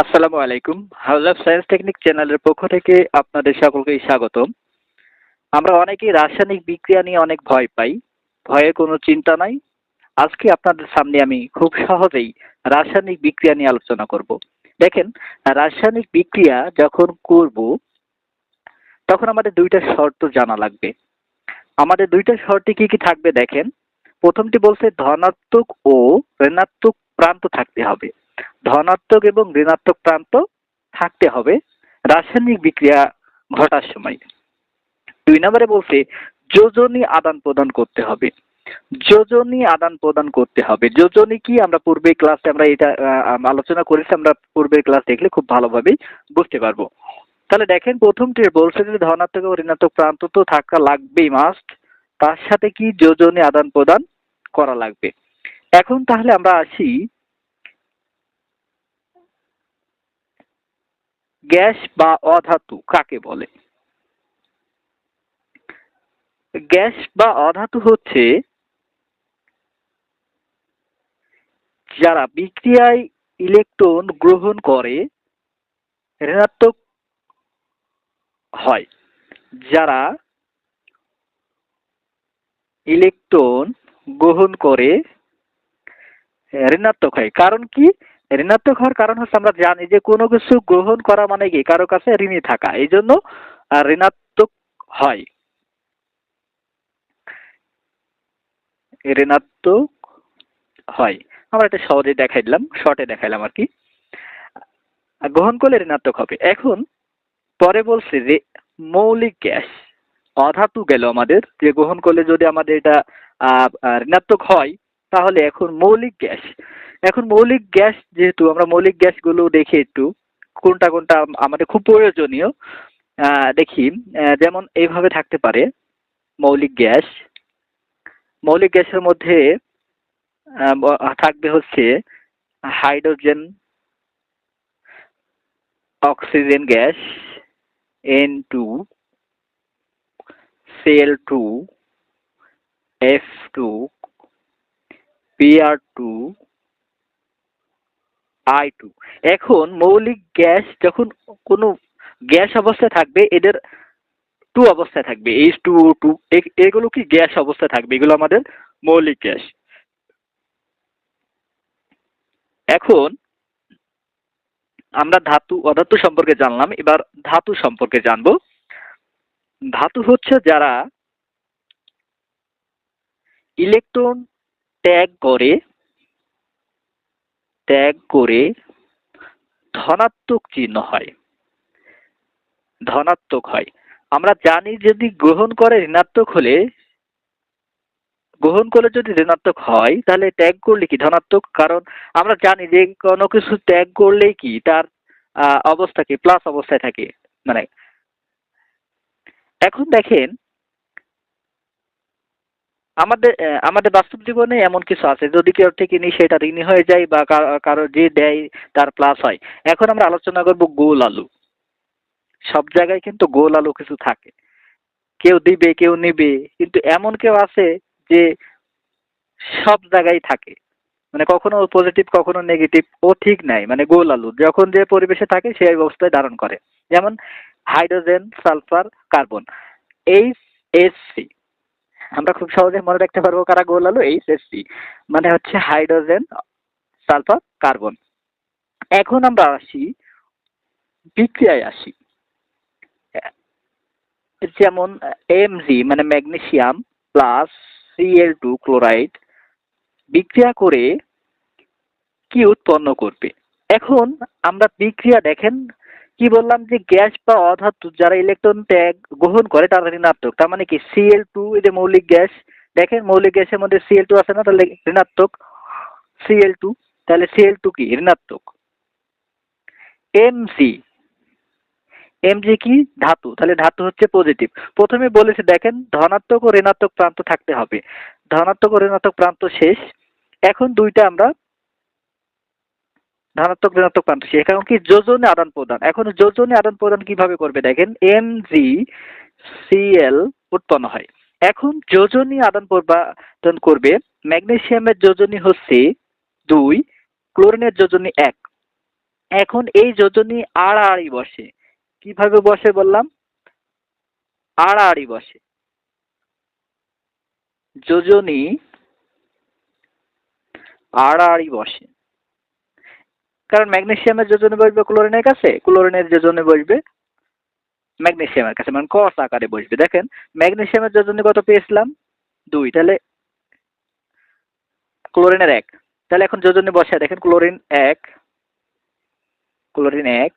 আসসালামু আলাইকুম। House science technique চ্যানেলের পক্ষ থেকে আপনাদের সকলকেই স্বাগতম। আমরা অনেকেই রাসায়নিক বিক্রিয়া নিয়ে অনেক ভয় পাই ভয়ে কোনো চিন্তা নাই। আজকে আপনাদের সামনে আমি খুব সহজেই রাসায়নিক বিক্রিয়া নিয়ে আলোচনা করব। দেখেন, রাসায়নিক বিক্রিয়া যখন করব, তখন আমাদের দুইটা শর্ত জানা লাগবে। আমাদের দুইটা শর্তে কি কি থাকবে দেখেন। প্রথমটি বলছে ধনাত্মক ও ঋণাত্মক প্রান্ত থাকতে হবে। ধনাত্মক এবং ঋণাত্মক প্রান্ত থাকতে হবে। রাসায়নিক বিক্রিয়া ঘটার সময়। দুই নম্বরে বলছে, যোজনী আদান প্রদান করতে হবে। যোজনী আদান প্রদান করতে হবে। যোজনী কি? আমরা পূর্বে ক্লাসে আমরা এটা আলোচনা করেছি, আমরা পূর্বের ক্লাস দেখলে খুব ভালোভাবেই বুঝতে পারব। তাহলে দেখেন, প্রথমটি বলছে যে ধনাত্মক ও ঋণাত্মক প্রান্ত তো থাকা লাগবেই মাস্ট তার সাথে কি যোজনী আদান প্রদান করা লাগবে? এখন তাহলে আমরা আসি গ্যাস বা অধাতু কাকে বলে? গ্যাস বা অধাতু হচ্ছে যারা বিক্রিয়ায় ইলেকট্রন গ্রহণ করে, ঋণাত্মক হয়। যারা ইলেকট্রন গ্রহণ করে, ঋণাত্মক হয়। কারণ কি? ঋণাত্মক হওয়ার কারণ হচ্ছে আমরা জানি যে কোনো কিছু গ্রহণ করা মানে কি? কারও কাছে ঋণী থাকা। এই জন্য ঋণাত্মক হয়। ঋণাত্মক হয়। আমরা এটা সহজে দেখাই দিলাম শর্টে দেখাইলাম আর কি। গ্রহণ করলে ঋণাত্মক হবে। এখন, পরে বলছে যে, মৌলিক গ্যাস, অধাতু গেল আমাদের। যে গ্রহণ করলে যদি আমাদের এটা ঋণাত্মক হয়, তাহলে এখন মৌলিক গ্যাস। এখন মৌলিক গ্যাস যেহেতু, আমরা মৌলিক গ্যাসগুলো দেখি একটু, কোনটা কোনটা আমাদের খুব প্রয়োজনীয় দেখি যেমন এইভাবে থাকতে পারে, মৌলিক গ্যাস। মৌলিক গ্যাসের মধ্যে থাকবে হচ্ছে hydrogen, oxygen gas N two sell two F two পিআর টু আই টু এখন মৌলিক গ্যাস যখন কোনো গ্যাস অবস্থায় থাকবে, এদের টু অবস্থায় থাকবে এইচ টু ও টু এগুলো কি গ্যাস অবস্থায় থাকবে? এগুলো আমাদের মৌলিক গ্যাস। এখন আমরা ধাতু, অধাতু সম্পর্কে জানলাম, এবার ধাতু সম্পর্কে জানব। ধাতু হচ্ছে যারা ইলেকট্রন ত্যাগ করে ত্যাগ করে ধনাত্মক চিহ্ন হয়। ধনাত্মক হয়। আমরা জানি যদি গ্রহণ করে ঋণাত্মক হলে, গ্রহণ করলে যদি ঋণাত্মক হয়, তাহলে ত্যাগ করলে কি ধনাত্মক? কারণ আমরা জানি যে কোনো কিছু ত্যাগ করলেই কি তার অবস্থা কি? প্লাস অবস্থায় থাকে। মানে এখন দেখেন আমাদের আমাদের বাস্তব জীবনে এমন কিছু আছে। যদি কেউ থেকে নিই, সেটা ঋণী হয়ে যায় বা কারো- যে দেয়, তার প্লাস হয়। এখন আমরা আলোচনা করব গোল আলু। সব জায়গায় কিন্তু গোল আলু কিছু থাকে। কেউ দিবে, কেউ নিবে। কিন্তু এমন কেউ আছে যে সব জায়গায় থাকে। মানে কখনো পজিটিভ কখনো নেগেটিভ ও ঠিক নাই। মানে গোল আলু। যখন যে পরিবেশে থাকে, সেই অবস্থায় ধারণ করে। যেমন hydrogen sulphur carbon H S C আমরা খুব সহজে মনে রাখতে পারব কারা গোল আলু এইচ এস সি মানে হচ্ছে হাইড্রোজেন, সালফার, কার্বন। এখন আমরা আসি, বিক্রিয়ায় আসি। যেমন এমজি মানে magnesium plus CL two chloride, বিক্রিয়া করে কি উৎপন্ন করবে? এখন আমরা বিক্রিয়া দেখেন কি বললাম যে গ্যাস বা অধাতু যারা ইলেকট্রন ত্যাগ গ্রহণ করে তারা ঋণাত্মক। তার মানে কি? সিএল টু এটা মৌলিক গ্যাস, দেখেন মৌলিক গ্যাসের মধ্যে সিএল টু আছে না? তাহলে ঋণাত্মক। সিএল টু তাহলে সিএল টু কি? ঋণাত্মক। এমজি এমজি কি? ধাতু। তাহলে ধাতু হচ্ছে পজিটিভ প্রথমে বলেছে, দেখেন, ধনাত্মক ও ঋণাত্মক প্রান্ত থাকতে হবে। ধনাত্মক ও ঋণাত্মক প্রান্ত শেষ। এখন দুইটা আমরা ধনাত্মক, ঋণাত্মক প্রান্ত শেষ এখন কি যোজনে আদান প্রদান। এখন যোজনে আদান প্রদান কীভাবে করবে? দেখেন এম জি সিএল উৎপন্ন হয়। এখন যোজনী আদান প্রদান করবে। ম্যাগনেসিয়ামের যোজনী হচ্ছে দুই, ক্লোরিনের যোজনী এক। এখন এই যোজনী আড়াআড়ি বসে। কীভাবে বসে বললাম? আড়াআড়ি বসে। যোজনী আড়াআড়ি বসে। কারণ ম্যাগনেশিয়ামের যোজনে বসবে ক্লোরিনের কাছে, ক্লোরিনের যোজনে বসবে ম্যাগনেশিয়ামের কাছে মানে কস আকারে বসবে। দেখেন, ম্যাগনেশিয়ামের যোজনে কত পেয়েছিলাম? দুই। তাহলে ক্লোরিনের এক। তাহলে এখন যোজনে বসে, দেখেন ক্লোরিন এক ক্লোরিন এক,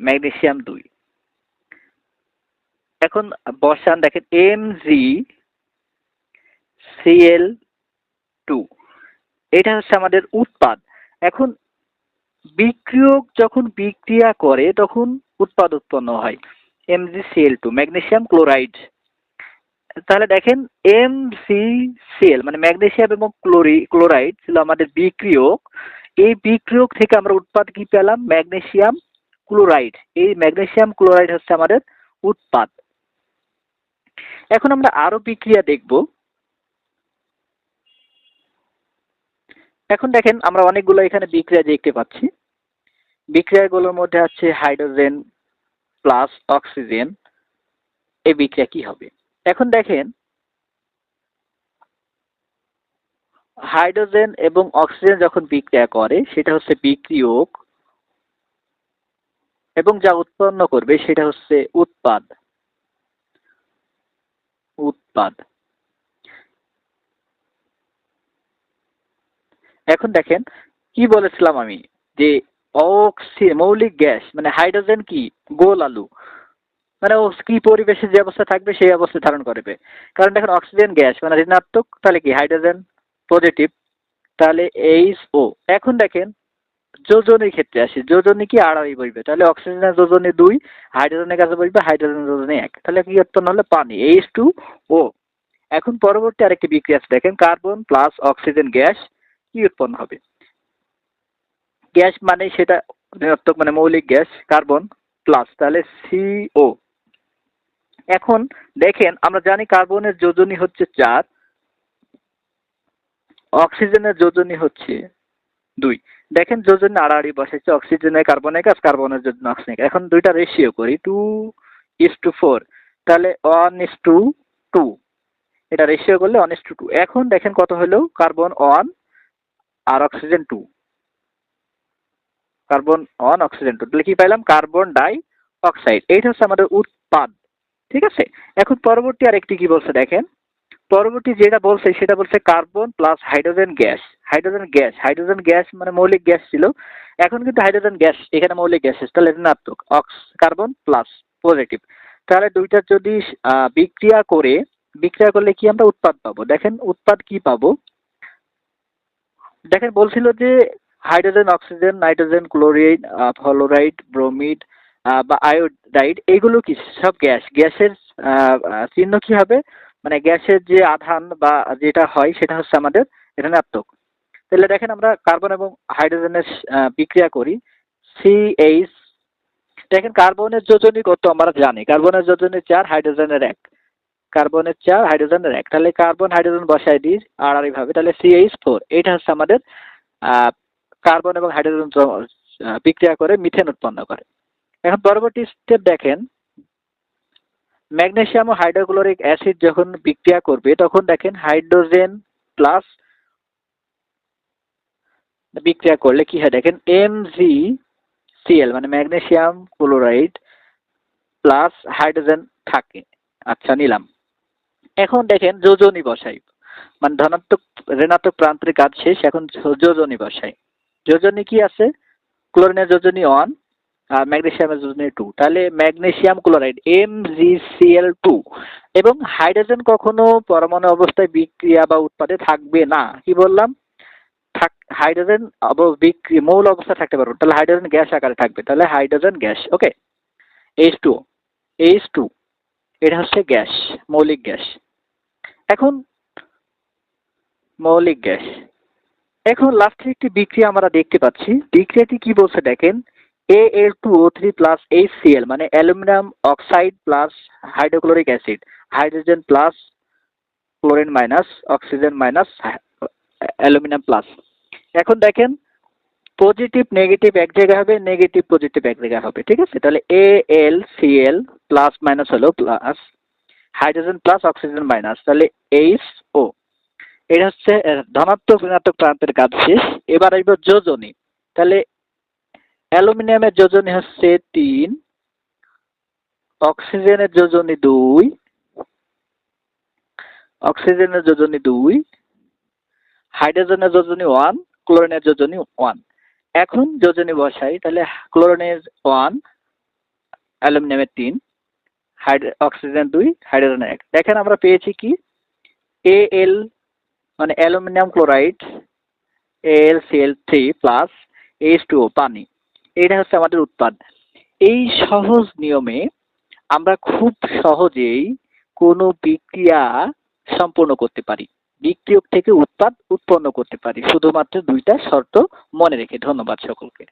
ম্যাগনেশিয়াম দুই। এখন বসান, দেখেন এম জি সিএল টু এটা হচ্ছে আমাদের উৎপাদ। এখন বিক্রিয়ক যখন বিক্রিয়া করে, তখন উৎপাদ উৎপন্ন হয়। M G MGCL two magnesium chloride তাহলে দেখেন এম সি সিএল মানে ম্যাগনেশিয়াম এবং ক্লোরি ক্লোরাইড ছিল আমাদের বিক্রিয়ক। এই বিক্রিয়ক থেকে আমরা উৎপাদ কি পেলাম? ম্যাগনেশিয়াম ক্লোরাইড এই ম্যাগনেশিয়াম ক্লোরাইড হচ্ছে আমাদের উৎপাদ। এখন আমরা আরও বিক্রিয়া দেখব। এখন দেখেন আমরা অনেকগুলো এখানে বিক্রিয়া দেখতে পাচ্ছি। বিক্রিয়াগুলোর মধ্যে আছে হাইড্রোজেন প্লাস অক্সিজেন। এই বিক্রিয়া কি হবে? এখন দেখেন, হাইড্রোজেন এবং অক্সিজেন যখন বিক্রিয়া করে, সেটা হচ্ছে বিক্রিয়ক এবং যা উৎপন্ন করবে সেটা হচ্ছে উৎপাদ। উৎপাদ। এখন দেখেন, কি বলেছিলাম আমি? যে অক্সি, মৌলিক গ্যাস মানে হাইড্রোজেন কি? গোল আলু। মানে ও কি পরিবেশে যে অবস্থা থাকবে, সেই অবস্থা ধারণ করবে। কারণ দেখেন, অক্সিজেন গ্যাস মানে ঋণাত্মক, তাহলে কি? হাইড্রোজেন পজিটিভ তাহলে এইচ ও এখন দেখেন, যোজনের ক্ষেত্রে আসি। যোজনী কি আড়াই বইবে? তাহলে অক্সিজেনের যোজনী দুই, হাইড্রোজেনের কাছে বসবে, হাইড্রোজেনের যোজনী এক। তাহলে কি উৎপন্ন হলো? পানি এইচ টু ও এখন পরবর্তী আরেকটি বিক্রিয়া আছে। দেখেন, কার্বন প্লাস অক্সিজেন গ্যাস। কি উৎপন্ন হবে? গ্যাস মানে সেটা ঋণাত্মক মানে মৌলিক গ্যাস, কার্বন প্লাস তাহলে সিও এখন দেখেন, আমরা জানি কার্বনের যোজনী হচ্ছে চার, অক্সিজেনের যোজনী হচ্ছে দুই। দেখেন, যোজনী আড়াআড়ি বসেছে অক্সিজেনের কার্বনের কাজ কার্বনের জন্য অক্সিজেন এখন দুইটা রেশিও করি টু ইস টু ফোর তাহলে ওয়ান ইস টু টু এটা রেশিও করলে ওয়ান ইস টু টু এখন দেখেন কত হলো? কার্বন ওয়ান আর oxygen two carbon one oxygen two তাহলে কি পাইলাম? কার্বন ডাই অক্সাইড এইটা হচ্ছে আমাদের উৎপাদ। ঠিক আছে? এখন পরবর্তী আর একটি কি বলছে দেখেন? পরবর্তী যেটা বলছে, সেটা বলছে carbon plus hydrogen gas hydrogen gas hydrogen gas মানে মৌলিক গ্যাস ছিল। এখন কিন্তু হাইড্রোজেন গ্যাস এখানে মৌলিক গ্যাস তাহলে ঋণাত্মক। অক্স কার্বন প্লাস পজিটিভ তাহলে দুইটা যদি বিক্রিয়া করে, বিক্রিয়া করলে কি আমরা উৎপাদ পাবো? দেখেন, উৎপাদ কি পাবো? দেখেন, বলছিল যে hydrogen, oxygen, nitrogen chloride fluoride, bromide বা আয়োডাইড, এগুলো কি সব গ্যাস? গ্যাসের চিহ্ন কি হবে? মানে গ্যাসের যে আধান বা যেটা হয়, সেটা হচ্ছে আমাদের ঋণাত্মক। তাহলে দেখেন, আমরা কার্বন এবং হাইড্রোজেনের বিক্রিয়া করি। সি এইচ দেখেন, কার্বনের যোজনী কত আমরা জানি। কার্বনের যোজনী চার, হাইড্রোজেনের এক। কার্বনের চার, হাইড্রোজেনের এক। তাহলে কার্বন, হাইড্রোজেন বসাই দিই আর আর ভাবে। তাহলে সিএইচ ফোর এটা হচ্ছে আমাদের কার্বন এবং হাইড্রোজেন বিক্রিয়া করে মিথেন উৎপন্ন করে। এখন পরবর্তী স্টেপ দেখেন। ম্যাগনেসিয়াম ও হাইড্রোক্লোরিক অ্যাসিড যখন বিক্রিয়া করবে, তখন দেখেন হাইড্রোজেন প্লাস বিক্রিয়া করলে কি হয়? দেখেন এম জি সিএল মানে ম্যাগনেসিয়াম ক্লোরাইড প্লাস হাইড্রোজেন থাকে। আচ্ছা নিলাম। এখন দেখেন যোজনী বসাই। মানে ধনাত্মক, ঋণাত্মক প্রান্তের কাজ শেষ, এখন যোজনী বসাই। যোজনী কি আছে? ক্লোরিনের যোজনী ওয়ান আর ম্যাগনেসিয়ামের যোজনী টু তাহলে magnesium chloride M G CL two এবং হাইড্রোজেন কখনো পরমাণু অবস্থায় বিক্রিয়া বা উৎপাদে থাকবে না। কি বললাম? থাক, হাইড্রোজেন বিক্রি, মৌল অবস্থা থাকতে পারবে। তাহলে হাইড্রোজেন গ্যাস আকারে থাকবে। তাহলে hydrogen gas okay H two H two এটা হচ্ছে গ্যাস, মৌলিক গ্যাস। এখন মৌলিক গ্যাস। এখন লাস্টের একটি বিক্রিয়া আমরা দেখতে পাচ্ছি। বিক্রিয়াটি কি বলছে দেখেন? A L two O three plus H CL মানে aluminium oxide plus hydrochloric acid. Hydrogen plus chlorine minus oxygen minus aluminium plus এখন দেখেন পজিটিভ নেগেটিভ এক জায়গায় হবে নেগেটিভ পজিটিভ এক জায়গায় হবে, ঠিক আছে? তাহলে A L C L plus minus হলো plus hydrogen plus oxygen minus, তাহলে এইচ ও এটা হচ্ছে ধনাত্মক ঋণাত্মক প্রান্তের কাজ শেষ। এবার আসবে যোজনী। তাহলে অ্যালুমিনিয়ামের যোজনী হচ্ছে তিন, অক্সিজেনের যোজনী দুই, অক্সিজেনের যোজনী দুই, হাইড্রোজেনের যোজনী ওয়ান, ক্লোরিনের যোজনী ওয়ান। এখন যোজনী বসাই, তাহলে ক্লোরিনের ওয়ান, অ্যালুমিনিয়ামের তিন। অক্সিজেন দুই হাইড্রোজেনের এক। দেখেন আমরা পেয়েছি কি? এ এল মানে aluminium chloride L CL three plus H two পানি। এটা হচ্ছে আমাদের উৎপাদ। এই সহজ নিয়মে আমরা খুব সহজেই কোনো বিক্রিয়া সম্পূর্ণ করতে পারি। বিক্রিয়ক থেকে উৎপাদ উৎপন্ন করতে পারি। শুধুমাত্র দুইটা শর্ত মনে রেখে। ধন্যবাদ সকলকে।